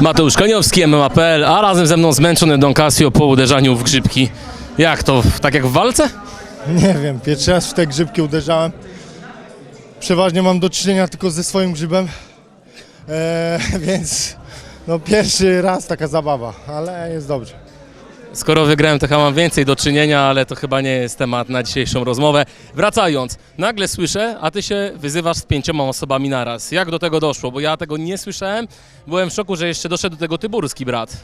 Mateusz Koniowski, MMA.pl, a razem ze mną zmęczony Don Casio po uderzaniu w grzybki. Jak to, tak jak w walce? Nie wiem, pierwszy raz w te grzybki uderzałem. Przeważnie mam do czynienia tylko ze swoim grzybem, eee, więc no pierwszy raz taka zabawa, ale jest dobrze. Skoro wygrałem, to chyba mam więcej do czynienia, ale to chyba nie jest temat na dzisiejszą rozmowę. Wracając, nagle słyszę, a ty się wyzywasz z pięcioma osobami naraz. Jak do tego doszło? Bo ja tego nie słyszałem. Byłem w szoku, że jeszcze doszedł do tego tyburski brat.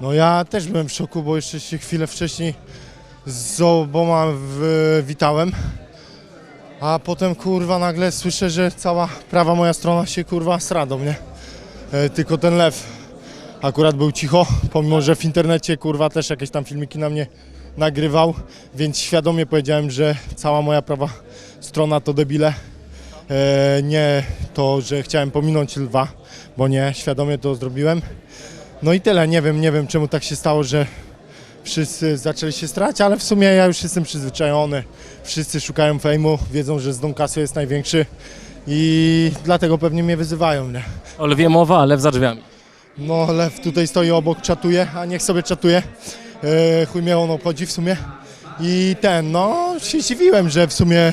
No ja też byłem w szoku, bo jeszcze się chwilę wcześniej z oboma witałem, a potem kurwa nagle słyszę, że cała prawa moja strona się kurwa sradą, nie? E, tylko ten lew akurat był cicho, pomimo że w internecie kurwa też jakieś tam filmiki na mnie nagrywał, więc świadomie powiedziałem, że cała moja prawa strona to debile. E, nie to, że chciałem pominąć lwa, bo nie, świadomie to zrobiłem. No i tyle, nie wiem, nie wiem czemu tak się stało, że wszyscy zaczęli się strać, ale w sumie ja już jestem przyzwyczajony. Wszyscy szukają fejmu, wiedzą, że z Don jest największy i dlatego pewnie mnie wyzywają, nie? O lwie mowa, a lew za drzwiami. No, Lew tutaj stoi obok, czatuje, a niech sobie czatuje. E, chuj mnie on obchodzi w sumie. I ten, no, się zdziwiłem, że w sumie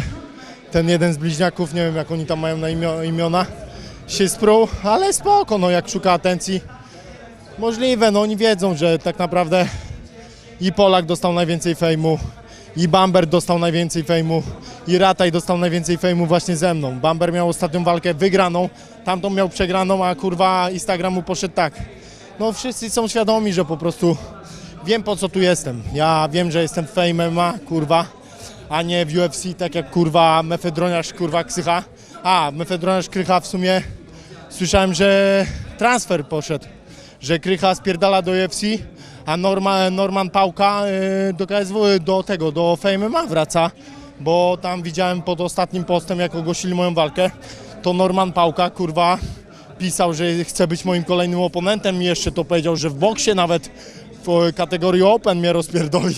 ten jeden z bliźniaków, nie wiem jak oni tam mają na imio, imiona, się sprół, ale spoko, no, jak szuka atencji. Możliwe, no, oni wiedzą, że tak naprawdę i Polak dostał najwięcej fejmu, i Bamber dostał najwięcej fejmu, i Rataj dostał najwięcej fejmu właśnie ze mną. Bamber miał ostatnią walkę wygraną, tamtą miał przegraną, a kurwa Instagram mu poszedł tak. No wszyscy są świadomi, że po prostu wiem po co tu jestem. Ja wiem, że jestem w Fame MMA, kurwa, a nie w UFC, tak jak kurwa mefedroniarz, kurwa Ksycha. A, mefedroniarz Krycha w sumie słyszałem, że transfer poszedł, że Krycha spierdala do UFC, a Norma, Norman Pałka y, do KSW, do tego, do Fame MMA wraca, bo tam widziałem pod ostatnim postem, jak ogłosili moją walkę, to Norman Pałka, kurwa, pisał, że chce być moim kolejnym oponentem i jeszcze to powiedział, że w boksie nawet w kategorii Open mnie rozpierdoli.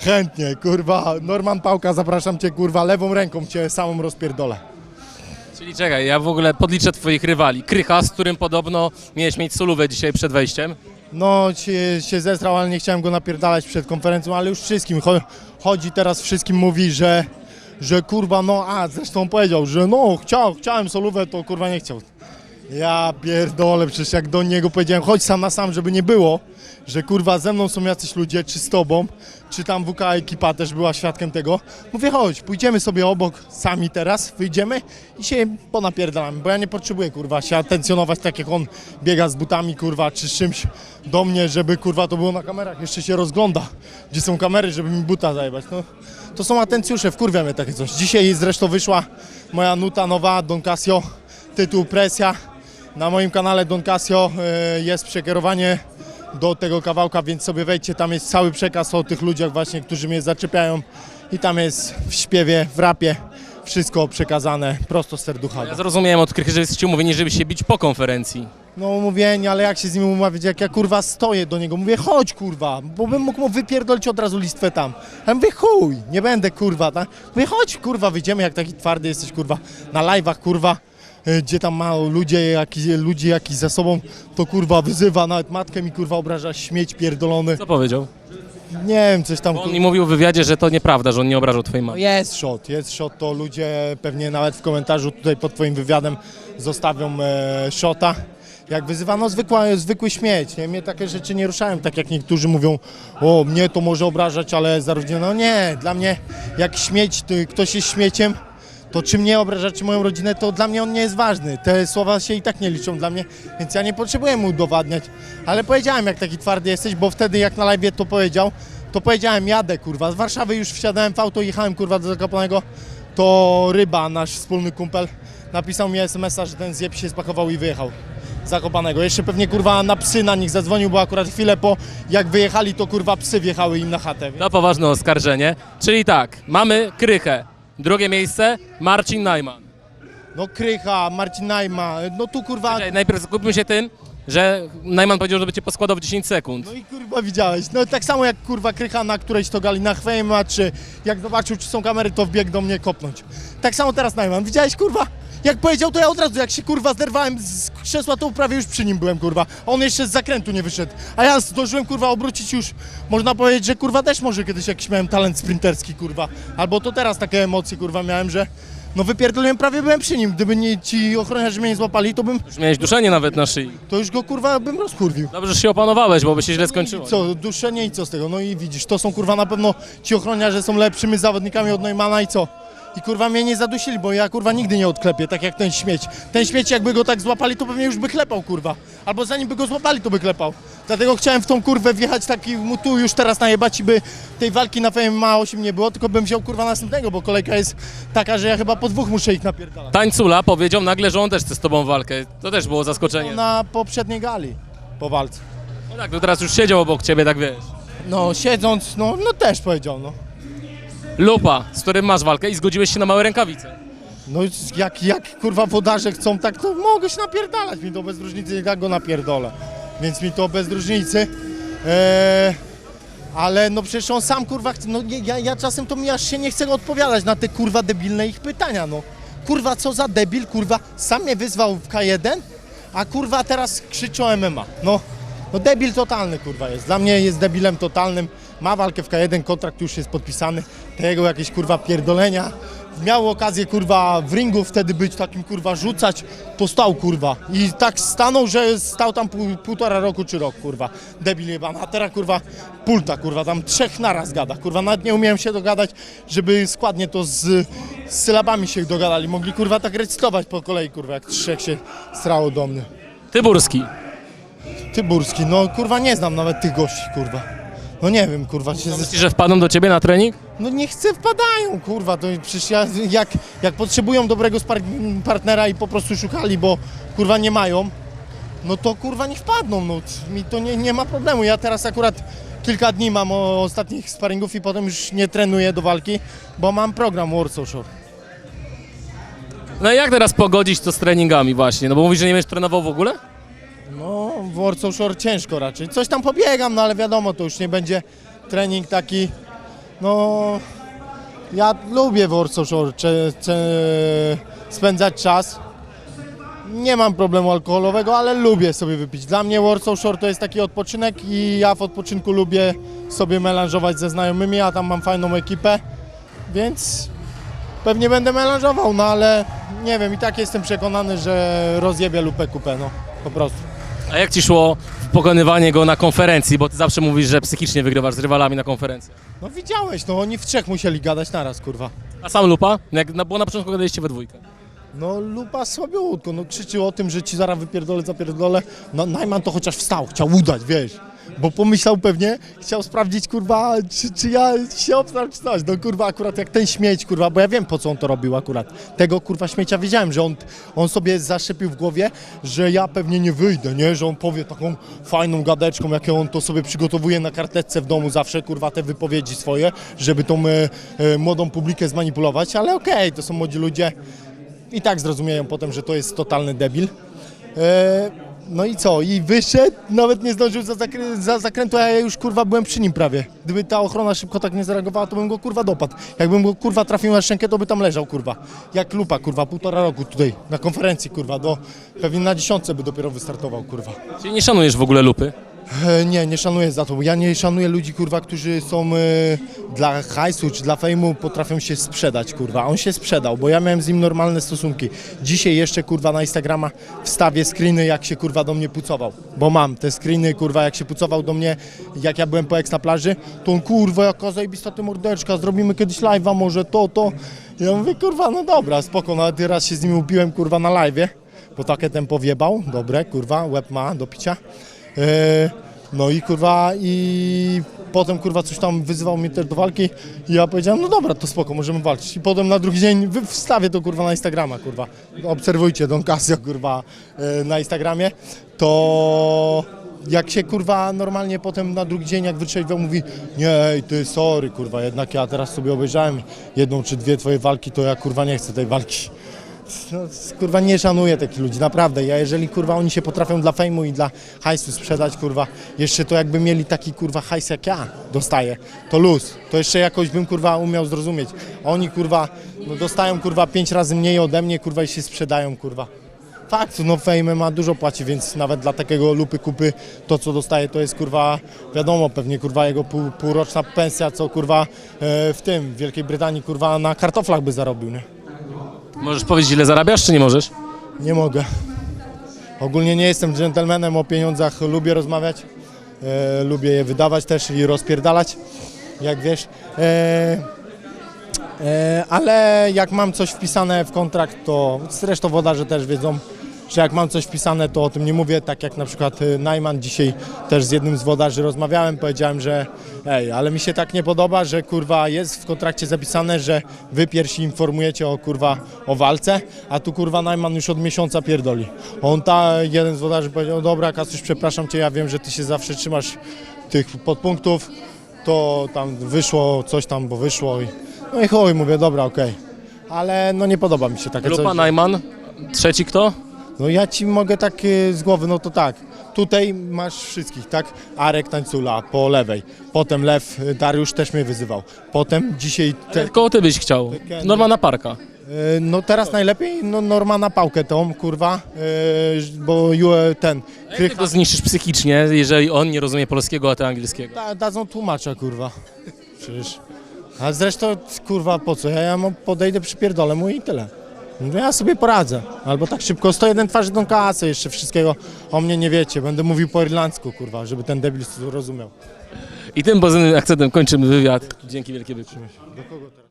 Chętnie, kurwa, Norman Pałka, zapraszam cię, kurwa, lewą ręką cię samą rozpierdolę. Czyli czekaj, ja w ogóle podliczę twoich rywali. Krycha, z którym podobno miałeś mieć solówę dzisiaj przed wejściem. No, się, się zesrał, ale nie chciałem go napierdalać przed konferencją, ale już wszystkim. Cho- chodzi teraz, wszystkim mówi, że, że kurwa, no, a zresztą powiedział, że no, chciał, chciałem solówę, to kurwa nie chciał. Ja pierdolę, przecież jak do niego powiedziałem, chodź sam na sam, żeby nie było, że kurwa ze mną są jacyś ludzie, czy z tobą, czy tam WK ekipa też była świadkiem tego. Mówię, chodź, pójdziemy sobie obok sami teraz, wyjdziemy i się ponapierdalamy, bo ja nie potrzebuję kurwa się atencjonować tak jak on biega z butami kurwa, czy z czymś do mnie, żeby kurwa to było na kamerach, jeszcze się rozgląda, gdzie są kamery, żeby mi buta zajebać. No, to są atencjusze, wkurwia mnie takie coś. Dzisiaj zresztą wyszła moja nuta nowa, Don Casio, tytuł Presja. Na moim kanale Don Casio e, jest przekierowanie do tego kawałka, więc sobie wejdźcie, tam jest cały przekaz o tych ludziach właśnie, którzy mnie zaczepiają i tam jest w śpiewie, w rapie wszystko przekazane prosto z serducha. Ja zrozumiałem od Krychy, że jesteście umówieni, żeby się bić po konferencji. No mówienie, ale jak się z nim umawiać, jak ja kurwa stoję do niego, mówię chodź kurwa, bo bym mógł mu wypierdolić od razu listwę tam. A ja mówię chuj, nie będę kurwa, tak? Mówię chodź kurwa, wyjdziemy jak taki twardy jesteś kurwa, na live'ach kurwa, gdzie tam ma ludzie, jaki, ludzi jakiś za sobą, to kurwa wyzywa, nawet matkę mi kurwa obraża, śmieć pierdolony. Co powiedział? Nie wiem, coś tam Bo on mi mówił w wywiadzie, że to nieprawda, że on nie obrażał twojej mamy. jest shot, jest shot, to ludzie pewnie nawet w komentarzu tutaj pod twoim wywiadem zostawią e, shota. Jak wyzywano zwykła, zwykły śmieć, nie? Mnie takie rzeczy nie ruszają, tak jak niektórzy mówią, o mnie to może obrażać, ale za rodzinę, no nie, dla mnie jak śmieć, to ktoś jest śmieciem, to czy mnie obraża, czy moją rodzinę, to dla mnie on nie jest ważny. Te słowa się i tak nie liczą dla mnie, więc ja nie potrzebuję mu udowadniać. Ale powiedziałem, jak taki twardy jesteś, bo wtedy jak na live to powiedział, to powiedziałem, jadę kurwa. Z Warszawy już wsiadałem w auto, jechałem kurwa do Zakopanego, to Ryba, nasz wspólny kumpel, napisał mi SMS-a, że ten zjeb się spakował i wyjechał. Zakopanego. Jeszcze pewnie kurwa na psy na nich zadzwonił, bo akurat chwilę po jak wyjechali, to kurwa psy wjechały im na chatę. To poważne oskarżenie. Czyli tak, mamy Krychę. Drugie miejsce, Marcin Najman. No Krycha, Marcin Najma, no tu kurwa... Czekaj, Najpierw skupmy się tym, że Najman powiedział, żeby cię poskładał w 10 sekund. No i kurwa widziałeś, no tak samo jak kurwa Krycha na którejś to gali na Chwejma, czy jak zobaczył czy są kamery, to wbiegł do mnie kopnąć. Tak samo teraz Najman, widziałeś kurwa? Jak powiedział, to ja od razu, jak się kurwa zderwałem z krzesła, to prawie już przy nim byłem, kurwa. On jeszcze z zakrętu nie wyszedł. A ja zdążyłem, kurwa, obrócić już, można powiedzieć, że kurwa też może kiedyś jakiś miałem talent sprinterski, kurwa. Albo to teraz takie emocje, kurwa, miałem, że no wypierdoliłem, prawie byłem przy nim. Gdyby nie ci ochroniarze mnie nie złapali, to bym, Już miałeś duszenie nawet na szyi. to już go, kurwa, bym rozkurwił. Dobrze, że się opanowałeś, bo by się źle skończyło. Co, duszenie i co z tego? No i widzisz, to są kurwa na pewno ci ochroniarze są lepszymi zawodnikami od Neumana i co? I kurwa mnie nie zadusili, bo ja kurwa nigdy nie odklepię, tak jak ten śmieć. Ten śmieć jakby go tak złapali, to pewnie już by klepał kurwa. Albo zanim by go złapali, to by klepał. Dlatego chciałem w tą kurwę wjechać taki mu tu już teraz najebać i by tej walki na MMA 8 nie było, tylko bym wziął kurwa następnego, bo kolejka jest taka, że ja chyba po dwóch muszę ich napierdalać. Tańcula powiedział nagle, że on też chce z tobą walkę. To też było zaskoczenie. Na poprzedniej gali po walce. No tak, to teraz już siedział obok ciebie, tak wiesz. No siedząc, no, no też powiedział, no. Lupa, z którym masz walkę i zgodziłeś się na małe rękawice. No jak, jak kurwa wodarze chcą, tak to mogę się napierdalać. Mi to bez różnicy, jak go napierdolę. Więc mi to bez różnicy. Eee, ale no przecież on sam kurwa chce, no ja, ja czasem to mi aż się nie chcę odpowiadać na te kurwa debilne ich pytania, no. Kurwa co za debil, kurwa, sam mnie wyzwał w K1, a kurwa teraz krzyczy o MMA. No, no debil totalny kurwa jest. Dla mnie jest debilem totalnym. Ma walkę w K1, kontrakt już jest podpisany. Te jego jakieś kurwa pierdolenia. Miał okazję kurwa w ringu wtedy być takim kurwa rzucać, to stał kurwa. I tak stanął, że stał tam pół, półtora roku czy rok kurwa. Debil. A teraz kurwa pulta kurwa, tam trzech naraz gada. Kurwa nawet nie umiałem się dogadać, żeby składnie to z, z sylabami się dogadali. Mogli kurwa tak recytować po kolei kurwa, jak trzech się strało do mnie. Tyburski. Tyburski, no kurwa nie znam nawet tych gości kurwa. No nie wiem kurwa, się ze... Myślisz, że wpadną do ciebie na trening? no nie chcę wpadają kurwa, to przecież ja, jak, jak potrzebują dobrego spar- partnera i po prostu szukali, bo kurwa nie mają, no to kurwa nie wpadną, no mi to nie, nie ma problemu. Ja teraz akurat kilka dni mam o, ostatnich sparingów i potem już nie trenuję do walki, bo mam program Warsaw Shore. No i jak teraz pogodzić to z treningami właśnie? No bo mówisz, że nie będziesz trenował w ogóle? W Warsaw Shore ciężko raczej. Coś tam pobiegam, no ale wiadomo, to już nie będzie trening taki, no... Ja lubię w Warsaw Shore spędzać czas. Nie mam problemu alkoholowego, ale lubię sobie wypić. Dla mnie Warsaw Shore to jest taki odpoczynek i ja w odpoczynku lubię sobie melanżować ze znajomymi, a tam mam fajną ekipę, więc pewnie będę melanżował, no ale nie wiem, i tak jestem przekonany, że rozjebię lupę kupę, no po prostu. A jak ci szło pokonywanie go na konferencji? Bo ty zawsze mówisz, że psychicznie wygrywasz z rywalami na konferencji. No widziałeś, no oni w trzech musieli gadać naraz, kurwa. A sam Lupa? Jak, no, bo na początku gadaliście we dwójkę. No lupa słabiutko, no krzyczy o tym, że ci zaraz wypierdolę, zapierdolę. No Najman to chociaż wstał, chciał udać, wiesz. Bo pomyślał pewnie, chciał sprawdzić, kurwa, czy, czy ja się obstram, czy coś. No kurwa, akurat jak ten śmieć, kurwa, bo ja wiem po co on to robił akurat. Tego kurwa śmiecia wiedziałem, że on, on sobie zaszepił w głowie, że ja pewnie nie wyjdę, nie? Że on powie taką fajną gadeczką, jakie on to sobie przygotowuje na karteczce w domu zawsze, kurwa, te wypowiedzi swoje, żeby tą e, e, młodą publikę zmanipulować, ale okej, to są młodzi ludzie i tak zrozumieją potem, że to jest totalny debil. E, no i co? I wyszedł, nawet nie zdążył za, zakrę- za zakrętu, a ja już kurwa byłem przy nim prawie. Gdyby ta ochrona szybko tak nie zareagowała, to bym go kurwa dopadł. Jakbym go kurwa trafił na szczękę, to by tam leżał kurwa. Jak lupa kurwa, półtora roku tutaj na konferencji kurwa, do pewnie na dziesiątce by dopiero wystartował kurwa. Czyli nie szanujesz w ogóle Lupy? E, nie, nie szanuję za to, ja nie szanuję ludzi, kurwa, którzy są e, dla hajsu czy dla fejmu potrafią się sprzedać, kurwa. On się sprzedał, bo ja miałem z nim normalne stosunki. Dzisiaj jeszcze, kurwa, na Instagrama wstawię screeny, jak się, kurwa, do mnie pucował. Bo mam te screeny, kurwa, jak się pucował do mnie, jak ja byłem po eks na plaży, to on, kurwa, jaka zajebista ty mordeczka, zrobimy kiedyś live'a, może to, to. Ja mówię, kurwa, no dobra, spoko, nawet raz się z nim upiłem, kurwa, na live'ie, bo takie tempo wjebał, dobre, kurwa, łeb ma do picia. E, No i kurwa, i potem kurwa coś tam wyzywał mnie też do walki i ja powiedziałem, no dobra, to spoko, możemy walczyć. I potem na drugi dzień wstawię to kurwa na Instagrama, kurwa. Obserwujcie Don Casio, kurwa, e, na Instagramie, to jak się kurwa normalnie potem na drugi dzień jak wytrzeźwiał mówi nie ty sorry kurwa, jednak ja teraz sobie obejrzałem jedną czy dwie twoje walki, to ja kurwa nie chcę tej walki. No, kurwa nie szanuję takich ludzi, naprawdę. Ja jeżeli kurwa oni się potrafią dla fejmu i dla hajsu sprzedać, kurwa, jeszcze to jakby mieli taki kurwa hajs jak ja dostaję, to luz. To jeszcze jakoś bym kurwa umiał zrozumieć. Oni kurwa no dostają kurwa pięć razy mniej ode mnie, kurwa i się sprzedają, kurwa. Fakt, no Fame ma dużo płaci, więc nawet dla takiego lupy kupy to co dostaje to jest kurwa, wiadomo, pewnie kurwa jego pół, półroczna pensja, co kurwa e, w tym, w Wielkiej Brytanii kurwa na kartoflach by zarobił, nie? Możesz powiedzieć, ile zarabiasz, czy nie możesz? Nie mogę. Ogólnie nie jestem dżentelmenem, o pieniądzach lubię rozmawiać, e, lubię je wydawać też i rozpierdalać, jak wiesz. E, e, ale jak mam coś wpisane w kontrakt, to zresztą wodarze też wiedzą, że jak mam coś wpisane, to o tym nie mówię, tak jak na przykład e, Najman dzisiaj też z jednym z wodarzy rozmawiałem, powiedziałem, że ej, ale mi się tak nie podoba, że kurwa jest w kontrakcie zapisane, że wy pierwsi informujecie o kurwa o walce, a tu kurwa Najman już od miesiąca pierdoli. On ta, jeden z wodarzy powiedział, dobra Kasuś, przepraszam cię, ja wiem, że ty się zawsze trzymasz tych podpunktów, to tam wyszło coś tam, bo wyszło i no i chuj, mówię, dobra, okej. Ale no nie podoba mi się takie coś. Grupa Najman, trzeci kto? No ja ci mogę tak y, z głowy, no to tak. Tutaj masz wszystkich, tak? Arek Tańcula po lewej. Potem Lew y, Dariusz też mnie wyzywał. Potem dzisiaj te, Koło ty byś chciał. Normana Parka. y, no teraz najlepiej no, Normana Pałkę tą, kurwa, bo ten Jak Krycha go zniszczysz psychicznie, jeżeli on nie rozumie polskiego, a ty angielskiego? da, dadzą tłumacza, kurwa. Przecież. A zresztą, kurwa, po co? Ja, ja mu podejdę, przypierdolę mu i tyle. No ja sobie poradzę. Albo tak szybko, 101 twarzy tą kasę, jeszcze wszystkiego o mnie nie wiecie. Będę mówił po irlandzku, kurwa, żeby ten debil zrozumiał. I tym pozytywnym akcentem kończymy wywiad. Dzięki wielkie byku. Do kogo teraz?